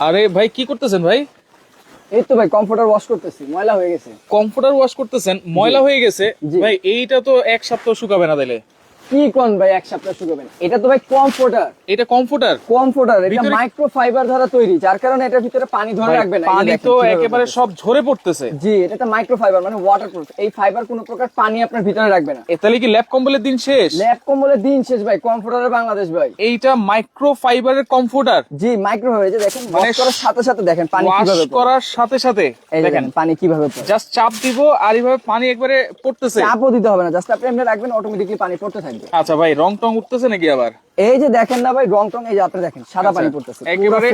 আরে ভাই কি করতেছেন ভাই? এই তো ভাই কমফোর্টার ওয়াশ করতেছি ময়লা হয়ে গেছে। কমফোর্টার ওয়াশ করতেছেন ময়লা হয়ে গেছে। ভাই এইটা তো এক সপ্তাহ শুকাবে না তাইলে? কি কোন ভাই এক সপ্তাহ শুকাবেন এটা তো ভাই কমফোর্টার এটা কমফোর্টার কমফোর্টার এটা মাইক্রো ফাইবার দ্বারা তৈরি যার কারণে এটার ভিতরে পানি ধরে রাখবে না পানি তো একেবারে। সব ঝরে পড়তেছে। জি এটা তো মাইক্রো ফাইবার মানে এই ফাইবার কোনো প্রকার পানি আপনার ভিতরে রাখবে না। তাহলে কি ল্যাব কম্বলের দিন শেষ? ল্যাব কম্বলের দিন শেষ ভাই কমফোর্টারের বাংলাদেশ ভাই। এইটা মাইক্রো ফাইবারের কমফোর্টার জি মাইক্রো ফাইবার যে দেখেন মানে ওয়াশ করার সাথে সাথে দেখেন পানি কীভাবে করার সাথে সাথে দেখেন পানি কীভাবে পড়ে। জাস্ট চাপ দিব আর এইভাবে পানি একবারে পড়তেছে। চাপও দিতে হবে না জাস্ট আপনি এমনি রাখবেন অটোমেটিকলি পানি পড়তে থাকবে আচ্ছা ভাই রং টং উঠতেছে নাকি আবার? এই যে দেখেন না ভাই রং টং এই যে আপনি দেখেন সাদা পানি পড়তেছে আচ্ছা, একেবারে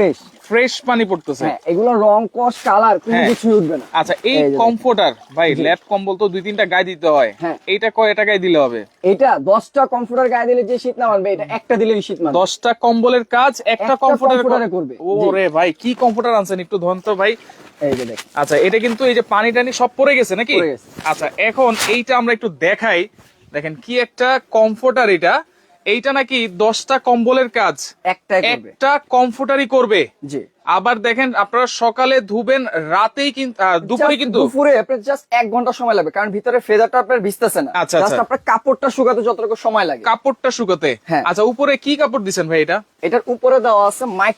ফ্রেশ পানি পড়তেছে। হ্যাঁ এগুলো রং কস কালার কোনো হ্যাঁ। কিছু উঠবে না। আচ্ছা এই। কমফোর্টার ভাই ল্যাব কম্বল তো দুই তিনটা গায়ে দিতে হয়। হ্যাঁ। এইটা কয় টাকায় দিলে হবে? এটা দশটা কমফোর্টার গায়ে দিলে যে শীত না মানবে এটা একটা দিলে শীত মানবে দশটা কম্বলের কাজ একটা কমফোর্টারে করবে। ওরে ভাই কি কমফোর্টার আনছেন একটু ধন তো ভাই। এই যে দেখেন। আচ্ছা এটা কিন্তু এই যে পানি টানি সব পড়ে গেছে নাকি? আচ্ছা এখন এইটা আমরা একটু দেখাই। দেখেন কি একটা কমফোর্টার এটা। এইটা নাকি দশটা কম্বলের কাজ। একটা একটা কমফোর্টারই করবে। জি। আবার দেখেন আপনারা সকালে ধুবেন রাতেই কিন্তু দুপুরে কিন্তু দুপুরে আপনার জাস্ট এক ঘণ্টা সময় লাগবে কারণ ভিতরে ফেদারটা আপনার ভিজতেছে না। আচ্ছা, জাস্ট আচ্ছা। আপনার কাপড়টা শুকাতে যতটুকু সময় লাগে। কাপড়টা শুকাতে? হ্যাঁ। আচ্ছা উপরে কি কাপড় দিছেন ভাই এটা? এটার উপরে দেওয়া আছে মাইক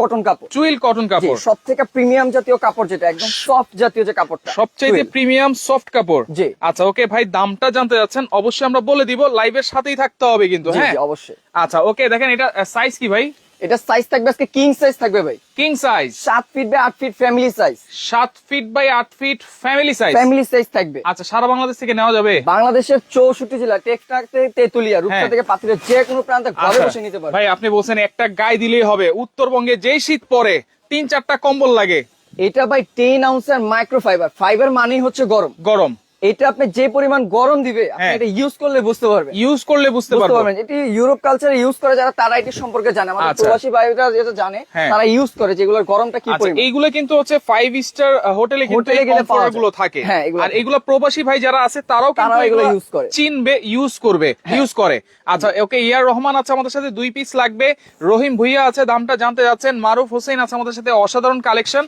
কটন কাপড়। কটন কাপড়। সব থেকে প্রিমিয়াম জাতীয় কাপড় যেটা একদম সফট জাতীয় যে কাপড়টা সবচেয়ে। প্রিমিয়াম সফট কাপড়। জি। আচ্ছা ওকে ভাই দামটা জানতে যাচ্ছেন অবশ্যই আমরা বলে দিব লাইভের সাথেই থাকতে হবে কিন্তু হ্যাঁ? অবশ্যই। আচ্ছা ওকে দেখেন এটা সাইজ কি ভাই? এটা সাইজ থাকবে আজকে কিং সাইজ থাকবে ভাই। কিং সাইজ সাত ফিট বাই আট ফিট ফ্যামিলি সাইজ সাত ফিট বাই আট feet family size family size থাকবে। আচ্ছা সারা বাংলাদেশ থেকে নেওয়া যাবে? বাংলাদেশের চৌষট্টি জেলা টেকটাক থেকে তেতুলিয়া রূপসা হ্যাঁ। থেকে পাতিলের যে কোনো প্রান্তে ঘরে আচ্ছা, বসে নিতে পারবে। ভাই আপনি বলছেন একটা গায়ে দিলেই হবে। উত্তরবঙ্গে যেই শীত পড়ে তিন চারটা কম্বল লাগে। এটা ভাই টেন আউন্সের মাইক্রো ফাইবার ফাইবার মানেই হচ্ছে গরম। গরম। এটা আপনি যে পরিমাণ গরম দিবে আপনি হ্যাঁ। এটা ইউজ করলে বুঝতে পারবেন। ইউজ করলে বুঝতে পারবেন। এটি ইউরোপ কালচারে ইউজ করে যারা তারা এটি সম্পর্কে জানে। আমাদের আচ্ছা। প্রবাসী ভাইরা যেটা জানে হ্যাঁ। তারা ইউজ করে যেগুলোর গরমটা কি আচ্ছা পরিমাণ। এইগুলো কিন্তু হচ্ছে ফাইভ স্টার হোটেলে কিন্তু এই গেলে গুলো থাকে। হ্যাঁ, আর এগুলো প্রবাসী ভাই যারা আছে তারাও কিন্তু এগুলো use করে। চিনবে ইউজ করবে ইউজ করে। আচ্ছা ওকে ইয়ার রহমান আছে আমাদের সাথে দুই পিস লাগবে। রহিম ভুইয়া আছে দামটা জানতে যাচ্ছেন। মারুফ হোসেন আছে আমাদের সাথে অসাধারণ কালেকশন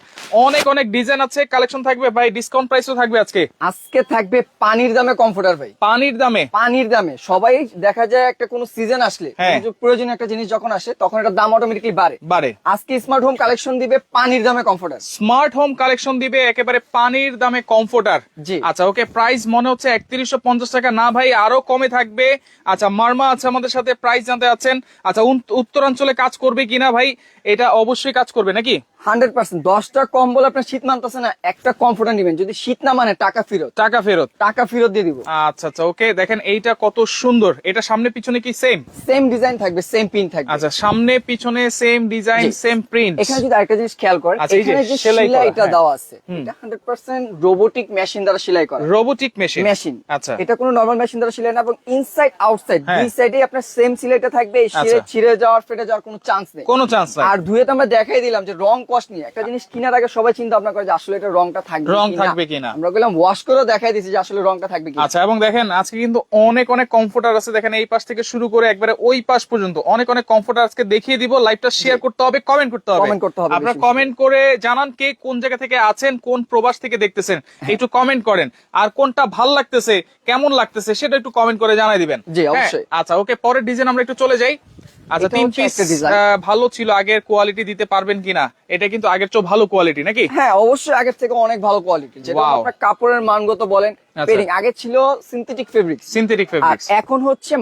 অনেক অনেক ডিজাইন আছে কালেকশন থাকবে। ভাই ডিসকাউন্ট প্রাইসও থাকবে আজকে। আজকে থাকবে পানির দামে কমফোর্টার ভাই। পানির দামে? পানির দামে। সবাই দেখা যায় একটা কোন সিজন আসলে হ্যাঁ। প্রয়োজনীয় একটা জিনিস যখন আসে তখন এটার দাম অটোমেটিকলি বাড়ে। বারে আজকে স্মার্ট হোম কালেকশন দিবে পানির দামে কমফোর্টার স্মার্ট হোম কালেকশন দিবে একেবারে পানির দামে কমফোর্টার জি। আচ্ছা ওকে প্রাইস মনে হচ্ছে একত্রিশশো পঞ্চাশ টাকা। না ভাই আরও কমে থাকবে। আচ্ছা মার্মা আছে আমাদের সাথে প্রাইস জানতে যাচ্ছেন আচ্ছা উত্তরাঞ্চলে কাজ করবে কিনা ভাই? এটা অবশ্যই কাজ করবে নাকি? Hundred percent. দশটা কম্বল আপনার শীত মানতেছে না একটা কমফোর্টার নিবেন। যদি শীত না মানে টাকা ফেরত। টাকা ফেরত? টাকা ফেরত দিয়ে দিব। আচ্ছা আচ্ছা ওকে দেখেন এইটা কত সুন্দর। এটা সামনে পিছনে কি সেম সেম ডিজাইন থাকবে সেম পিন থাকবে। আচ্ছা সামনে পিছনে সেম ডিজাইন সেম প্রিন্ট এখানে যদি আরেকটা জিনিস খেয়াল করেন আচ্ছা, এখানে যে সেলাইটা হ্যাঁ। দেওয়া আছে এটা হান্ড্রেড পার্সেন্ট রোবোটিক মেশিন দ্বারা সেলাই করা। রোবোটিক মেশিন মেশিন আচ্ছা। এটা কোনো নর্মাল মেশিন দ্বারা সেলাই না এবং ইনসাইড আউটসাইড হ্যাঁ। দুই সাইডে আপনার সেম সেলাইটা থাকবে ছিঁড়ে আচ্ছা। ছিঁড়ে যাওয়ার ফেটে যাওয়ার কোনো চান্স নেই। কোনো চান্স নাই। আর ধুয়ে তো আমরা দেখাই দিলাম যে রং কস্ট নিয়ে। একটা জিনিস কেনার আগে সবাই চিন্তা ভাবনা করে যে আসলে এটা রংটা থাকবে রং থাকবে কিনা। আমরা বললাম ওয়াশ করে দেখাই দিছি যে আসলে রংটা থাকবে কি আচ্ছা এবং দেখেন আজকে কিন্তু অনেক অনেক কমফোর্টার আছে। দেখেন এই পাশ থেকে শুরু করে একবারে ওই পাশ পর্যন্ত। অনেক অনেক কমফোর্টার আজকে দেখিয়ে দিব লাইভটা শেয়ার করতে হবে কমেন্ট করতে হবে। Comment করতে হবে আপনারা। কমেন্ট করে জানান কে কোন জায়গা থেকে আছেন কোন প্রবাস থেকে দেখতেছেন। একটু কমেন্ট করেন। আর কোনটা ভালো লাগতেছে কেমন লাগতেছে সেটা একটু কমেন্ট করে জানাই দিবেন। জি, হ্যাঁ? অবশ্যই। আচ্ছা ওকে পরের ডিজাইন আমরা একটু চলে যাই। আচ্ছা তিন পিস ভালো ছিল আগের কোয়ালিটি দিতে পারবেন কিনা? এটা কিন্তু আগের চেয়ে ভালো কোয়ালিটি নাকি? হ্যাঁ অবশ্যই আগের থেকে অনেক ভালো কোয়ালিটি যেটা. আপনার কাপড়ের মানগত বলেন আচ্ছা। পেডিং আগে ছিল সিনথেটিক ফেব্রিক সিনথেটিক আর ফেব্রিক্স এখন হচ্ছে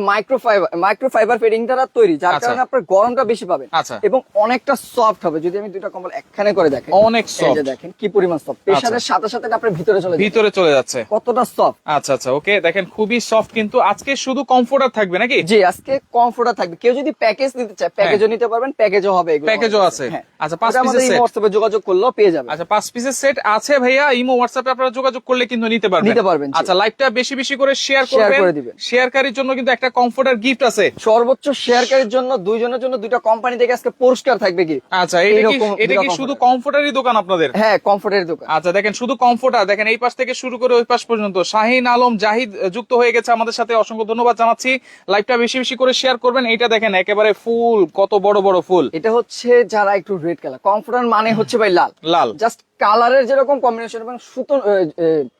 পেডিং দ্বারা তৈরি যার আচ্ছা। কারণে আপনার গরমটা বেশি পাবেন। আচ্ছা। এবং অনেকটা সফট হবে। যদি আমি দুইটা কম্বল একখানে করে দেখেন অনেক সফট দেখেন কি পরিমাণ সফট পেশাদের সাথে সাথে আপনার ভিতরে চলে ভিতরে চলে যাচ্ছে। কতটা সফট আচ্ছা আচ্ছা ওকে দেখেন খুবই সফট কিন্তু আজকে শুধু কমফোর্টার থাকবে নাকি? জি আজকে কমফোর্টার থাকবে। কেউ যদি প্যাকেজ নিতে চায়। প্যাকেজও নিতে পারবেন প্যাকেজও হবে এগুলো প্যাকেজও আছে। হ্যাঁ। আচ্ছা, পাঁচ set। হোয়াটসঅ্যাপে যোগাযোগ করলেও পেয়ে যাবে আচ্ছা পাঁচ পিসের সেট আছে ভাইয়া ইমো হোয়াটসঅ্যাপে আপনারা যোগাযোগ করলে কিন্তু নিতে পারবেন। নিতে পারবেন, আচ্ছা লাইভটা বেশি বেশি করে শেয়ার করবেন। করে দিবেন। শেয়ারকারীর জন্য কিন্তু একটা কমফোর্টার গিফট আছে। সর্বোচ্চ শেয়ারকারীর জন্য দুইজনের জন্য দুইটা কোম্পানি থেকে আজকে পুরস্কার থাকবে কি? আচ্ছা এটা কি এটা কি শুধু। কমফোর্টারই দোকান আপনাদের? হ্যাঁ কমফোর্টের দোকান। আচ্ছা দেখেন শুধু কমফোর্টার দেখেন এই পাশ থেকে শুরু করে ওই পাশ পর্যন্ত। শাহিন আলম জাহিদ যুক্ত হয়ে গেছে আমাদের সাথে। অসংখ্য ধন্যবাদ জানাচ্ছি। লাইভটা বেশি বেশি করে শেয়ার করবেন। এইটা দেখেন একেবারে একেবারে ফুল কত বড় বড় ফুল। এটা হচ্ছে যারা একটু রেড কালার কমফোর্টার মানে হচ্ছে ভাই লাল। লাল। জাস্ট কালারের যেরকম কম্বিনেশন এবং সুতো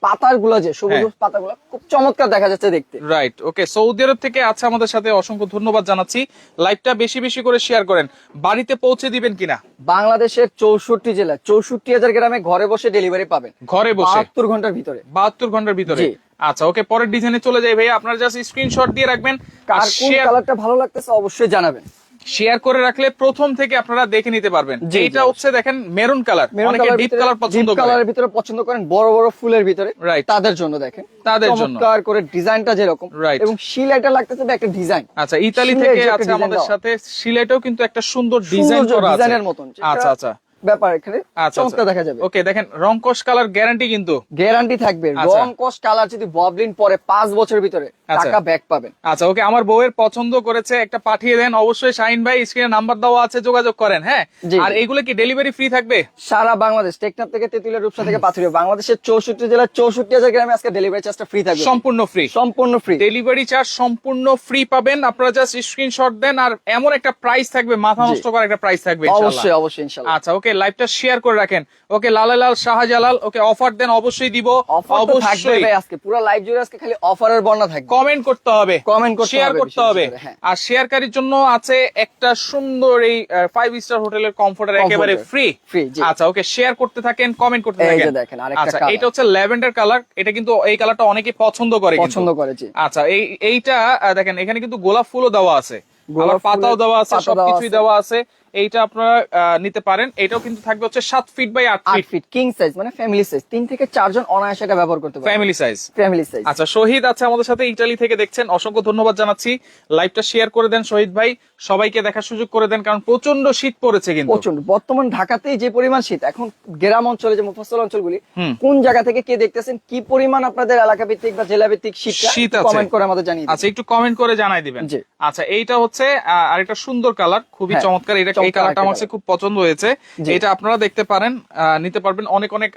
পাতারগুলো যে সবুজ হ্যাঁ। পাতাগুলো খুব চমৎকার দেখা যাচ্ছে দেখতে। রাইট ওকে সৌদি আরব থেকে আছে আমাদের সাথে অসংখ্য ধন্যবাদ জানাচ্ছি। লাইভটা বেশি বেশি করে শেয়ার করেন। বাড়িতে পৌঁছে দিবেন কিনা? বাংলাদেশের চৌষট্টি জেলা চৌষট্টি হাজার গ্রামে ঘরে বসে ডেলিভারি পাবেন। ঘরে বসে। বাহাত্তর ঘণ্টার ভিতরে। বাহাত্তর ঘণ্টার ভিতরে। আচ্ছা ওকে পরের ডিজাইনে চলে যাই ভাইয়া। আপনারা জাস্ট স্ক্রিনশট দিয়ে রাখবেন আর কোন শেয়ার কালারটা ভালো লাগতেছে অবশ্যই জানাবেন। শেয়ার করে রাখলে প্রথম থেকে আপনারা দেখে নিতে পারবেন। জি, এইটা হচ্ছে দেখেন মেরুন কালার অনেকে ডিপ কালার পছন্দ করে। কালারের ভিতরে পছন্দ করেন বড় বড় ফুলের ভিতরে. তাদের জন্য দেখেন। তাদের জন্য। চমৎকার করে ডিজাইনটা যেরকম. এবং শিলাইটা লাগতেছে একটা ডিজাইন। আচ্ছা ইতালি থেকে আছে আমাদের সাথে সিলেটেও কিন্তু একটা সুন্দর ডিজাইন করা আছে। ডিজাইনের মতন। আচ্ছা আচ্ছা। ব্যাপার এখানে আচ্ছা চমৎকার দেখা যাবে। ওকে দেখেন রংকশ কালার গ্যারান্টি কিন্তু। গ্যারান্টি থাকবে। আচ্ছা। রং কালার যদি ববলিন পরে পাঁচ বছরের ভিতরে আচ্ছা। টাকা ব্যাক পাবেন। আচ্ছা ওকে আমার বউয়ের পছন্দ করেছে একটা পাঠিয়ে দেন। অবশ্যই শাহিন ভাই স্ক্রিনে নাম্বার দেওয়া আছে যোগাযোগ করেন হ্যাঁ? আর এইগুলো কি ডেলিভারি ফ্রি থাকবে? সারা বাংলাদেশ টেকনাফ থেকে তেতুলিয়া রূপসা থেকে পাথুরিয়া বাংলাদেশের চৌষট্টি জেলার চৌষট্টি হাজার গ্রামে আজকে ডেলিভারি চার্জটা ফ্রি থাকবে। সম্পূর্ণ ফ্রি সম্পূর্ণ ফ্রি ডেলিভারি চার্জ সম্পূর্ণ ফ্রি পাবেন। আপনারা জাস্ট স্ক্রিনশট দেন আর এমন একটা প্রাইস থাকবে মাথা নষ্ট করার একটা প্রাইস থাকবে অবশ্যই অবশ্যই আচ্ছা ওকে লাইভটা শেয়ার করে রাখেন। ওকে লালালাল শাহজালাল ওকে অফার দেন অবশ্যই দিব। অবশ্যই। আজকে পুরো লাইভ জুড়ে আজকে খালি অফারের বর্ণনা থাকবে। কমেন্ট করতে হবে। Comment করতে শেয়ার করতে হবে। করে, হ্যাঁ। আর শেয়ারকারীর জন্য আছে একটা সুন্দর এই ফাইভ স্টার হোটেলের কমফোর্টার একেবারে ফ্রি আচ্ছা ওকে শেয়ার করতে থাকেন কমেন্ট করতে থাকেন। দেখেন, আরেকটা আচ্ছা এটা হচ্ছে ল্যাভেন্ডার কালার এটা কিন্তু এই কালারটা অনেকে পছন্দ করে। পছন্দ করেছি আচ্ছা এই এইটা দেখেন এখানে কিন্তু গোলাপ ফুলও দেওয়া আছে। আবার পাতাও দেওয়া আছে সবকিছুই দেওয়া আছে। এইটা আপনারা নিতে পারেন। এটাও কিন্তু থাকবে হচ্ছে সাত ফিট বাই আট ফিট ফিট কিং সাইজ মানে ফ্যামিলি সাইজ তিন থেকে চারজন অনায়াসে এটা ব্যবহার করতে পারে ফ্যামিলি সাইজ ফ্যামিলি সাইজ আচ্ছা শহীদ আছে আমাদের সাথে ইটালি থেকে দেখছেন। অসংখ্য ধন্যবাদ জানাচ্ছি। লাইভটা শেয়ার করে দেন শহীদ ভাই। সবাইকে দেখার সুযোগ করে দেন কারণ প্রচণ্ড শীত পড়েছে কিন্তু। প্রচণ্ড বর্তমান ঢাকাতেই যে পরিমাণ শীত এখন গ্রাম অঞ্চলে যে মুফাসল অঞ্চলগুলি কোন জায়গা থেকে কে দেখতেছেন কি পরিমাণ আপনাদের এলাকা ভিত্তিক বা জেলা ভিত্তিক শীত আছে। কমেন্ট করে আমাদের জানিয়ে দিন। আচ্ছা একটু কমেন্ট করে জানাই দিবেন। আচ্ছা এইটা হচ্ছে আহ, আরেকটা সুন্দর কালার খুবই হ্যাঁ, চমৎকার। এটা এই কালারটা আমার কাছে খুব পছন্দ হয়েছে। এটা আপনারা দেখতে পারেন আহ, নিতে পারবেন। অনেক অনেক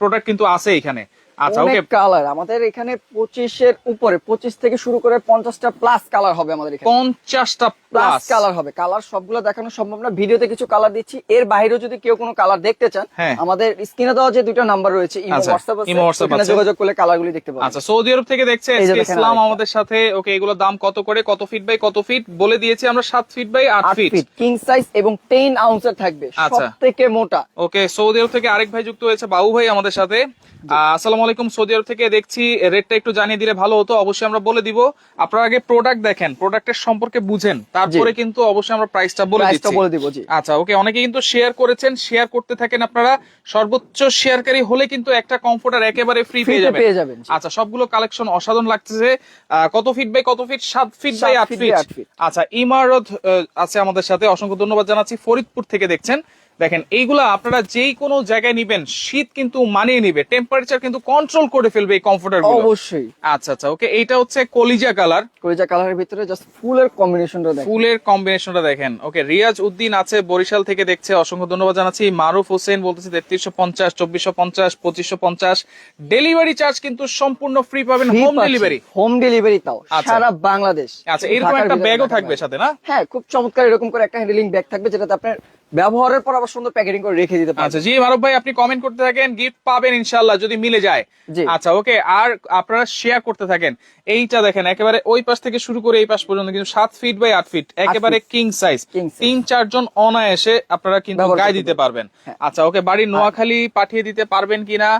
প্রোডাক্ট কিন্তু আছে এখানে। আচ্ছা ওকে কালার আমাদের এখানে পঁচিশের উপরে পঁচিশ থেকে শুরু করে পঞ্চাশটা প্লাস কালার হবে আমাদের এখানে। পঞ্চাশটা প্লাস প্লাস কালার হবে। কালার সবগুলো দেখানো সম্ভব না। ভিডিওতে কিছু কালার দিচ্ছি। এর বাইরেও যদি কেউ কোনো কালার দেখতে চান হ্যাঁ। আমাদের স্ক্রিনে দেওয়া যে দুটো নাম্বার রয়েছে ইমো আচ্ছা, আছে ইমো, WhatsApp আছে। যোগাযোগ করলে কালারগুলি দেখতে পাবেন। আচ্ছা সৌদি আরব থেকে দেখছে ইসলাম আমাদের সাথে ওকে এগুলো দাম কত করে কত ফিট বাই কত ফিট বলে দিয়েছি আমরা সাত ফিট বাই আট আট ফিট ফিট কিং সাইজ এবং টেন আউন্সের থাকবে। আচ্ছা। থেকে মোটা। ওকে সৌদি আরব থেকে আরেক ভাই যুক্ত হয়েছে বাবু ভাই আমাদের সাথে। আসসালামু আলাইকুম সৌদি আরব থেকে দেখছি রেটটা একটু জানিয়ে দিলে ভালো হতো অবশ্যই আমরা বলে দিব। আপনারা আগে প্রোডাক্ট দেখেন প্রোডাক্টের সম্পর্কে বুঝেন তারপরে কিন্তু অবশ্যই আমরা প্রাইসটা বলে দিচ্ছি। বলে দিব জি। আচ্ছা ওকে অনেকে কিন্তু শেয়ার করেছেন শেয়ার করতে থাকেন আপনারা সর্বোচ্চ শেয়ারকারী হলে কিন্তু একটা কমফোর্টার একেবারে ফ্রি পেয়ে যাবেন। পেয়ে যাবেন আচ্ছা সবগুলো কালেকশন অসাধারণ লাগতেছে কত ফিট বাই কত ফিট সাত ফিট সাত বাই আট feet by ফিট আচ্ছা ইমারত আছে আমাদের সাথে অসংখ্য ধন্যবাদ জানাচ্ছি ফরিদপুর থেকে দেখছেন। দেখেন এইগুলা আপনারা যেই কোনো জায়গায় নিবেন শীত কিন্তু মানিয়ে নিবে টেম্পারেচার কিন্তু কন্ট্রোল করে ফেলবে এই কমফোর্টার অবশ্যই। আচ্ছা আচ্ছা ওকে এইটা হচ্ছে কলিজা কালার কলিজা কালারের ভিতরে জাস্ট ফুলের কম্বিনেশনটা দেখেন। ফুলের কম্বিনেশনটা দেখেন ওকে রিয়াজ উদ্দিন আছে বরিশাল থেকে দেখছে অসংখ্য ধন্যবাদ জানাচ্ছি। মারুফ হোসেন বলতেছে তেত্রিশশো পঞ্চাশ চব্বিশশো পঞ্চাশ পঁচিশশো পঞ্চাশ। ডেলিভারি চার্জ কিন্তু সম্পূর্ণ ফ্রি পাবেন হোম ডেলিভারি হোম ডেলিভারি তাও আচ্ছা। সারা বাংলাদেশ। আচ্ছা এরকম একটা ব্যাগও থাকবে সাথে না? হ্যাঁ খুব চমৎকার এরকম করে একটা হ্যান্ডেলিং ব্যাগ থাকবে যেটাতে আপনার ব্যবহারের পর আবার সুন্দর প্যাকেটিং করে রেখে দিতে পারবেন। আচ্ছা জি মারুফ ভাই আপনি কমেন্ট করতে থাকেন গিফট পাবেন ইনশাল্লাহ যদি মিলে যায়। জি। আচ্ছা ওকে আর আপনারা শেয়ার করতে থাকেন এইটা দেখেন একেবারে ওই পাশ থেকে শুরু করে এই পাশ পর্যন্ত কিন্তু 7 ফিট বাই 8 ফিট একেবারে কিং সাইজ তিন চার জন চারজন অনায়াসে আপনারা কিন্তু গায়ে দিতে পারবেন। হ্যাঁ। আচ্ছা ওকে বাড়ি নোয়াখালী পাঠিয়ে দিতে পারবেন কিনা?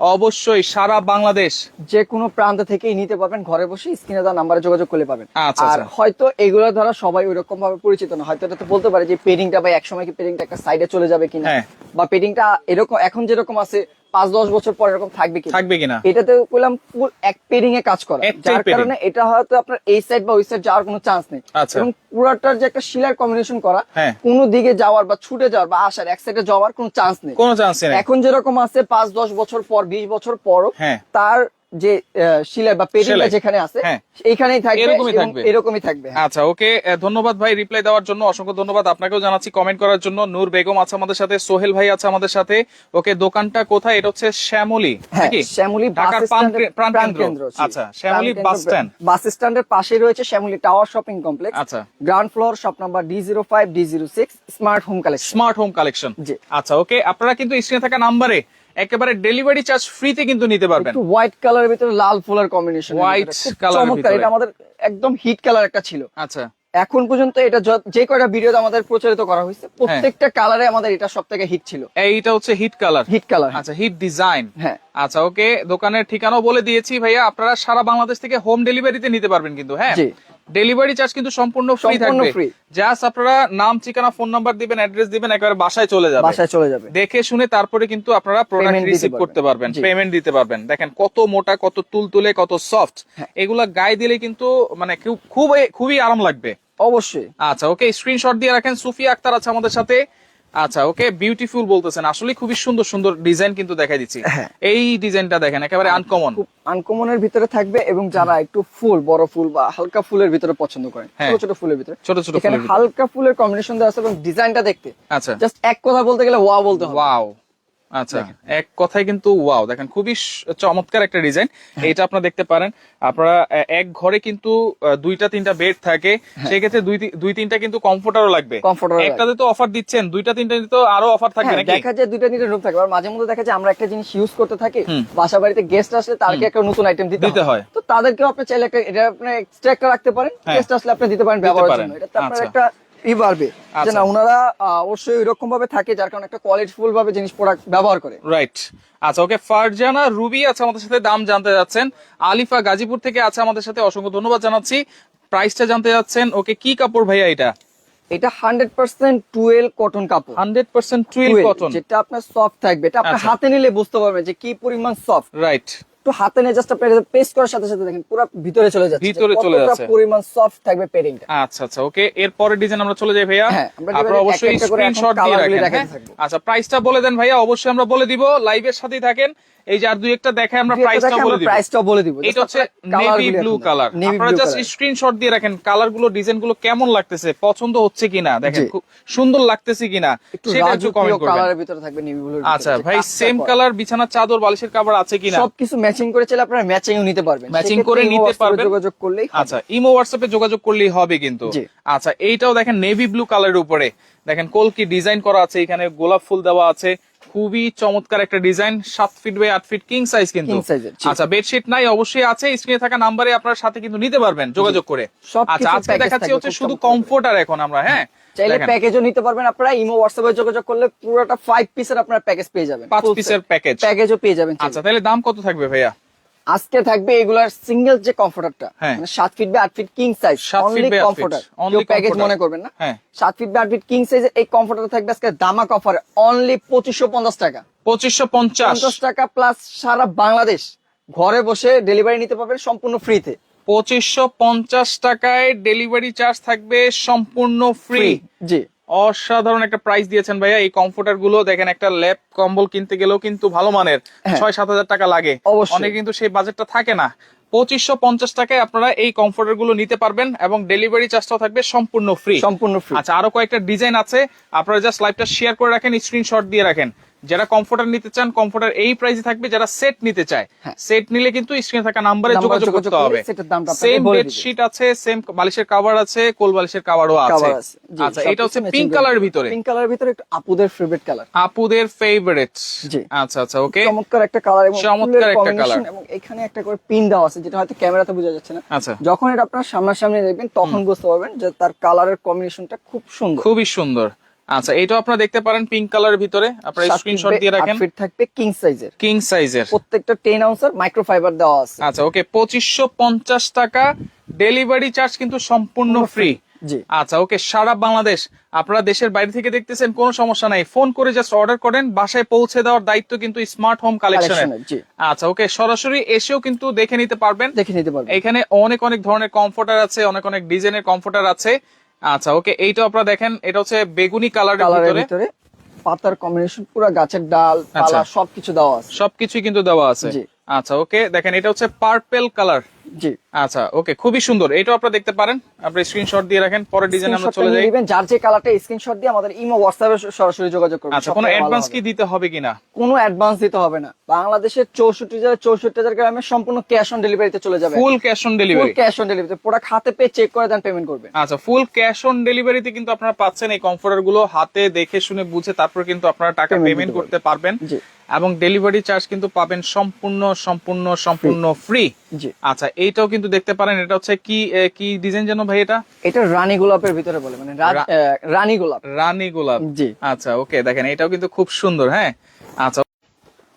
অবশ্যই সারা বাংলাদেশ যে কোনো প্রান্ত থেকেই নিতে পারবেন ঘরে বসে স্ক্রিনে দেওয়া নাম্বারে যোগাযোগ করলে পাবেন আচ্ছা, আর আচ্ছা। হয়তো এগুলো ধরা সবাই ওইরকম ভাবে পরিচিত না হয়তো এটা তো বলতে পারে যে পেডিংটা বা একসময় কি পেডিংটা একটা সাইডে চলে যাবে কিনা হ্যাঁ। বা পেডিংটা এরকম এখন যেরকম আছে পাঁচ দশ বছর পর এরকম থাকবে কি থাকবে কিনা? এটাতে বললাম ফুল এক পেডিং এ কাজ করা। যার কারণে এটা হয়তো আপনার এই সাইড বা ওই সাইড যাওয়ার কোনো চান্স নেই। আচ্ছা। এবং পুরাটার যে একটা শিলার কম্বিনেশন করা হ্যাঁ। কোনো দিকে যাওয়ার বা ছুটে যাওয়ার বা আসার এক সাইডে যাওয়ার কোনো চান্স নেই। কোনো চান্স নেই। এখন যেরকম আছে পাঁচ দশ বছর পর বিশ বছর পরও হ্যাঁ। তার যে শিলায় বা পেডিংটা যেখানে আছে হ্যাঁ। এইখানেই থাকবে এরকমই থাকবে। এরকমই থাকবে হ্যাঁ। আচ্ছা ওকে ধন্যবাদ ভাই রিপ্লাই দেওয়ার জন্য অসংখ্য ধন্যবাদ আপনাকেও জানাচ্ছি কমেন্ট করার জন্য। নূর বেগম আছে আমাদের সাথে সোহেল ভাই আছে আমাদের সাথে। ওকে দোকানটা কোথায়? এটা হচ্ছে শ্যামলী হ্যাঁ নাকি? শ্যামলী বাস ঢাকার প্রাণ কেন্দ্র আচ্ছা শ্যামলী বাস স্ট্যান্ড। বাস স্ট্যান্ডের পাশেই রয়েছে শ্যামলী টাওয়ার শপিং কমপ্লেক্স আচ্ছা। Ground floor shop number D zero five D zero six smart home collection smart home collection জি। আচ্ছা ওকে আপনারা কিন্তু স্ক্রিনে থাকা নাম্বারে একেবারে ডেলিভারি চার্জ ফ্রিতে কিন্তু নিতে পারবেন। একটু হোয়াইট কালারের ভিতরে লাল ফুলের কম্বিনেশন colour এর চমৎকার এটা আমাদের একদম হিট কালার একটা ছিল। আচ্ছা। এখন পর্যন্ত এটা যে কয়টা ভিডিও আমাদের প্রচারিত করা হয়েছে হ্যাঁ। প্রত্যেকটা কালারে আমাদের এটা সব থেকে হিট ছিল। এইটা হচ্ছে হিট কালার হিট কালার আচ্ছা হিট ডিজাইন হ্যাঁ। আচ্ছা ওকে দোকানের ঠিকানাও বলে দিয়েছি ভাইয়া আপনারা সারা বাংলাদেশ থেকে হোম ডেলিভারিতে নিতে পারবেন কিন্তু হ্যাঁ? জি। ডেলিভারি চার্জ কিন্তু সম্পূর্ণ ফ্রি থাকবে। জাস্ট আপনারা নাম ঠিকানা ফোন নাম্বার দিবেন অ্যাড্রেস দিবেন একবারে বাসায় চলে যাবে। বাসায় চলে যাবে। দেখে শুনে তারপরে কিন্তু আপনারা প্রোডাক্ট রিসিভ করতে পারবেন। পেমেন্ট দিতে পারবেন। দেখেন কত মোটা কত তুলতুলে কত সফট এগুলো এগুলা গায়ে দিলে কিন্তু মানে খুব খুবই আরাম লাগবে। অবশ্যই। আচ্ছা ওকে স্ক্রিনশট দিয়ে রাখেন। সুফিয়া আক্তার আছে আমাদের সাথে। আচ্ছা ওকে বিউটিফুল বলতেছেন। আসলে খুবই সুন্দর সুন্দর ডিজাইন কিন্তু দেখাই দিচ্ছি। হ্যাঁ। এই ডিজাইনটা দেখেন একেবারে আনকমন আনকমনের ভিতরে থাকবে এবং যারা একটু ফুল বড় ফুল বা হালকা ফুলের ভিতরে পছন্দ করেন হ্যাঁ। ছোট ছোট ফুলের ভিতরে। ছোট ছোট এখানে হালকা ফুলের কম্বিনেশন দেওয়া আছে এবং ডিজাইনটা দেখতে। আচ্ছা। জাস্ট এক কথা বলতে গেলে ওয়া বলতে হবে। ওয়াও আচ্ছা। এক কথায় কিন্তু ওয়াও দেখেন খুবই চমৎকার একটা ডিজাইন। হ্যাঁ। এটা আপনারা দেখতে পারেন। আপনারা এক ঘরে কিন্তু দুইটা তিনটা বেড থাকে। সেক্ষেত্রে দুই দুই তিনটা কিন্তু কমফোর্টারও লাগবে। হ্যাঁ। একটাতে তো অফার দিচ্ছেন দুইটা তিনটা তো আরও অফার থাকবে হ্যাঁ, নাকি? দেখা যায় দুইটা তিনটা রুম থাকবে আর মাঝে মধ্যে দেখা যায় আমরা একটা জিনিস ইউজ করতে থাকি বাসা বাড়িতে গেস্ট আসলে তারকে একটা নতুন আইটেম দিতে হয়। তো তাদেরকেও আপনি চাইলে একটা এটা আপনি এক্সট্রা রাখতে পারেন। হ্যাঁ। গেস্ট আসলে আপনি দিতে পারেন ব্যবহারের পারেন। জন্য। এটা আপনার আচ্ছা। একটা ই বাড়বে যে আচ্ছা। না ওনারা অবশ্যই এরকম ভাবে থাকে যার কারণে একটা কোয়ালিটিফুল ভাবে জিনিস প্রোডাক্ট ব্যবহার করে। রাইট আচ্ছা ওকে ফারজানা রুবি আছে আমাদের সাথে দাম জানতে যাচ্ছেন। আলিফা গাজীপুর থেকে আছে আমাদের সাথে অসংখ্য ধন্যবাদ জানাচ্ছি। প্রাইসটা জানতে যাচ্ছেন ওকে কি কাপড় ভাইয়া এটা? এটা হান্ড্রেড পার্সেন্ট টুয়েল কটন কাপড়। হান্ড্রেড পার্সেন্ট Twill, কটন যেটা আপনার সফট থাকবে। এটা আপনার আচ্ছা। হাতে নিলে বুঝতে পারবেন যে কি পরিমাণ সফট রাইট একটু হাতে নিয়ে জাস্ট আপনি পেস্ট করার সাথে সাথে দেখেন পুরো ভিতরে চলে যাচ্ছে। ভিতরে চলে যাচ্ছে। পরিমাণ সফট থাকবে পেডিংটা আচ্ছা আচ্ছা ওকে এরপরে ডিজাইন আমরা চলে যাই ভাইয়া। হ্যাঁ, আমরা আপনারা অবশ্যই স্ক্রিনশট দিয়ে রাখেন হ্যাঁ? আচ্ছা প্রাইসটা বলে দেন ভাইয়া অবশ্যই আমরা বলে দিব লাইভের সাথেই থাকেন। এই যে আর দুই একটা দেখে আমরা প্রাইসটা বলে দিব। প্রাইসটা বলে দিব। এটা হচ্ছে নেভি ব্লু কালার আপনারা জাস্ট স্ক্রিনশট দিয়ে রাখেন কালারগুলো ডিজাইনগুলো কেমন লাগতেছে পছন্দ হচ্ছে কিনা? দেখেন খুব সুন্দর লাগতেছে কিনা? সেটা একটু কমেন্ট করবেন। কালারের ভিতরে থাকবে নেভি ব্লুর আচ্ছা ভাই সেম কালার বিছানার চাদর বালিশের কাপড় আছে কিনা? সবকিছু ম্যাচিং করে চাইলে আপনারা ম্যাচিংও নিতে পারবেন। ম্যাচিং করে নিতে পারবেন। যোগাযোগ করলেই। আচ্ছা ইমো হোয়াটসঅ্যাপে যোগাযোগ করলেই হবে কিন্তু। আচ্ছা এইটাও দেখেন নেভি ব্লু কালারের উপরে। দেখেন কলকি ডিজাইন করা আছে এখানে গোলাপ ফুল দেওয়া আছে। খুবই চমৎকার একটা ডিজাইন সাত ফিট বাই আট ফিট কিং সাইজ কিন্তু। আচ্ছা বেডশিট নাই অবশ্যই আছে স্ক্রিনে থাকা নাম্বারে আপনার সাথে কিন্তু নিতে পারবেন যোগাযোগ করে। আচ্ছা আজকে দেখাচ্ছি হচ্ছে শুধু। কমফোর্টার এখন আমরা হ্যাঁ? চাইলে প্যাকেজও নিতে পারবেন আপনারা ইমো হোয়াটসঅ্যাপে যোগাযোগ করলে পুরোটা ফাইভ পিসের আপনার প্যাকেজ পেয়ে যাবেন। পাঁচ পিসের প্যাকেজ প্যাকেজও পেয়ে যাবেন আচ্ছা তাহলে দাম কত থাকবে ভাইয়া? আজকে থাকবে এগুলার সিঙ্গেল যে কমফোর্টারটা হ্যাঁ। মানে সাত ফিট বাই আট feet king size only comforter কেউ প্যাকেজ মনে করবেন না। হ্যাঁ। সাত ফিট বাই আট ফিট কিং সাইজ এই কমফোর্টার থাকবে আজকে দামাক অফার অনলি পঁচিশশো পঞ্চাশ টাকা। পঁচিশশো পঞ্চাশ। টাকা প্লাস সারা বাংলাদেশ। ঘরে বসে ডেলিভারি নিতে পারবেন সম্পূর্ণ ফ্রিতে পঁচিশশো পঞ্চাশ টাকায় ডেলিভারি চার্জ থাকবে সম্পূর্ণ ফ্রি জি। অসাধারণ একটা প্রাইস দিয়েছেন ভাইয়া। এই কমফোর্টারগুলো দেখেন একটা ল্যাপ কম্বল কিনতে গেলেও কিন্তু ভালো মানের। হ্যাঁ। ছয় সাত হাজার টাকা লাগে। অনেক কিন্তু সেই বাজেটটা থাকে না। পঁচিশশো পঞ্চাশ টাকায় আপনারা এই কমফোর্টারগুলো নিতে পারবেন এবং ডেলিভারি চার্জটাও থাকবে সম্পূর্ণ ফ্রি সম্পূর্ণ ফ্রি আচ্ছা আরও কয়েকটা ডিজাইন আছে। আপনারা জাস্ট লাইভটা শেয়ার করে রাখেন স্ক্রিনশট দিয়ে রাখেন। যারা কমফোর্টার নিতে চান কমফোর্টার এই প্রাইসে থাকবে যারা সেট নিতে চায়। হ্যাঁ। সেট নিলে কিন্তু স্ক্রিনে থাকা নাম্বারে যোগাযোগ করতে হবে। সেটার দামটা আপনাকে সেম। বেডশিট আছে সেম বালিশের কাভার আছে কোল বালিশের কাভারও আছে। আচ্ছা এটা হচ্ছে পিঙ্ক করে। কালারের ভিতরে। পিঙ্ক কালারের ভিতরে একটু আপুদের ফেভারিট কালার আপুদের ফেভারিট জি। আচ্ছা আচ্ছা ওকে চমৎকার একটা কালার এবং চমৎকার একটা কালার এবং এখানে একটা করে পিন দেওয়া আছে যেটা হয়তো ক্যামেরাতে বোঝা যাচ্ছে না। আচ্ছা। যখন এটা আপনার সামনাসামনি দেখবেন তখন বুঝতে পারবেন যে তার কালারের কম্বিনেশনটা খুব সুন্দর। খুবই সুন্দর। আচ্ছা এটাও আপনারা দেখতে পারেন পিঙ্ক কালারের ভিতরে। আপনারা স্ক্রিনশট দিয়ে রাখেন। ফিট থাকবে কিং সাইজের কিং সাইজের প্রত্যেকটা টেন আউন্সের মাইক্রোফাইবার দেওয়া আছে। আচ্ছা ওকে পঁচিশশো পঞ্চাশ টাকা ডেলিভারি চার্জ কিন্তু সম্পূর্ণ ফ্রি জি। আচ্ছা ওকে সারা বাংলাদেশ আপনারা দেশের বাইরে থেকে দেখতেছেন কোনো সমস্যা নাই। ফোন করে জাস্ট অর্ডার করেন বাসায় পৌঁছে দেওয়ার দায়িত্ব কিন্তু স্মার্ট হোম কালেকশনের আচ্ছা ওকে সরাসরি এসেও কিন্তু দেখে নিতে পারবেন। দেখে নিতে পারবেন। এখানে অনেক অনেক ধরনের কমফোর্টার আছে অনেক অনেক ডিজাইনের কমফোর্টার আছে। আচ্ছা ওকে এইটা আপনারা দেখেন এটা হচ্ছে বেগুনি কালারের কালারের ভিতরে পাতার কম্বিনেশন পুরো গাছের ডাল পালা আচ্ছা। সবকিছু দেওয়া আছে সবকিছু কিন্তু দেওয়া আছে। আচ্ছা ওকে দেখেন এটা হচ্ছে পার্পেল কালার জি। আচ্ছা ওকে খুবই সুন্দর। এটাও আপনারা দেখতে পারেন। আপনি স্ক্রিনশট দিয়ে রাখেন পরের ডিজাইন আমরা চলে যাই। নেবেন। যার যে কালারটা স্ক্রিনশট দিয়ে আমাদের ইমো হোয়াটসঅ্যাপে সরাসরি যোগাযোগ করবেন। আচ্ছা কোনো অ্যাডভান্স কি দিতে হবে কিনা? কোনো অ্যাডভান্স দিতে হবে না। বাংলাদেশের চৌষট্টি জেলায় চৌষট্টি হাজার গ্রামে সম্পূর্ণ ক্যাশ অন ডেলিভারিতে চলে যাবে। Full cash on full delivery cash on ডেলিভারিতে প্রোডাক্ট হাতে পেয়ে চেক করে দেন পেমেন্ট করবেন। আচ্ছা ফুল ক্যাশ অন ডেলিভারিতে কিন্তু আপনারা পাচ্ছেন এই কমফোর্টারগুলো। হাতে দেখে শুনে বুঝে তারপর কিন্তু আপনারা টাকা পেমেন্ট করতে পারবেন। জি। এবং ডেলিভারি চার্জ কিন্তু পাবেন সম্পূর্ণ সম্পূর্ণ সম্পূর্ণ ফ্রি জি। আচ্ছা এইটাও কিন্তু দেখতে পারেন এটা হচ্ছে কি কি ডিজাইন যেন ভাই এটা? এটা রানী গোলাপের ভিতরে বলে মানে রানী গোলাপ। রানী গোলাপ। জি। আচ্ছা ওকে দেখেন এটাও কিন্তু খুব সুন্দর হ্যাঁ? আচ্ছা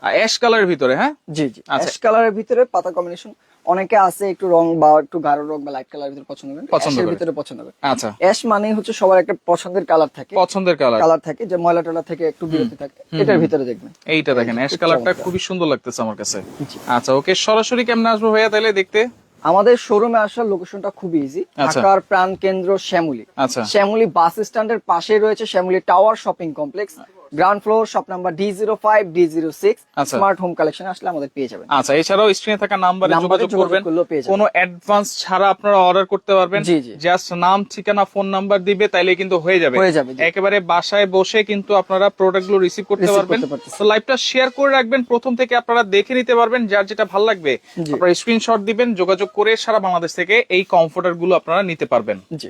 অ্যাশ কালারের ভিতরে হ্যাঁ? জি জি। আচ্ছা। অ্যাশ কালারের ভিতরে পাতা কম্বিনেশন অনেকে আছে একটু রং বা একটু গাঢ় রং বা লাইট কালারের ভিতরে পছন্দ করে। ভিতরে পছন্দ করেন। আচ্ছা। অ্যাশ মানে হচ্ছে সবার একটা পছন্দের কালার থাকে। পছন্দের কালার কালার থাকে যে ময়লা টলা থেকে একটু বিরতি থাকে এটার ভিতরে দেখবেন। এইটা দেখেন অ্যাশ কালারটা খুবই সুন্দর লাগতেছে আমার কাছে। আচ্ছা ওকে সরাসরি কেমন আসব ভাইয়া তাহলে দেখতে? আমাদের শোরুমে আসার লোকেশনটা খুব ইজি আচ্ছা। ঢাকার প্রাণ কেন্দ্র শ্যামলী। আচ্ছা। শ্যামলী বাস স্ট্যান্ডের পাশে রয়েছে Shyamoli tower shopping complex ground floor shop number D zero five D zero six. Smart home collection আসলে আমাদের পেয়ে যাবেন আচ্ছা এছাড়াও স্ক্রিনে থাকা নাম্বারে যোগাযোগ করবেন। কোনো অ্যাডভান্স ছাড়া আপনারা অর্ডার করতে পারবেন। জাস্ট নাম ঠিকানা ফোন নাম্বার দিবে তাইলে কিন্তু হয়ে যাবে হয়ে যাবে, একেবারে বাসায় বসে কিন্তু আপনারা প্রোডাক্টগুলো রিসিভ করতে পারবেন। তো লাইভটা শেয়ার করে রাখবেন প্রথম থেকে আপনারা দেখে নিতে পারবেন যার যেটা ভালো লাগবে। আপনারা স্ক্রিনশট দিবেন যোগাযোগ করে সারা বাংলাদেশ থেকে এই কমফোর্টারগুলো আপনারা নিতে পারবেন জি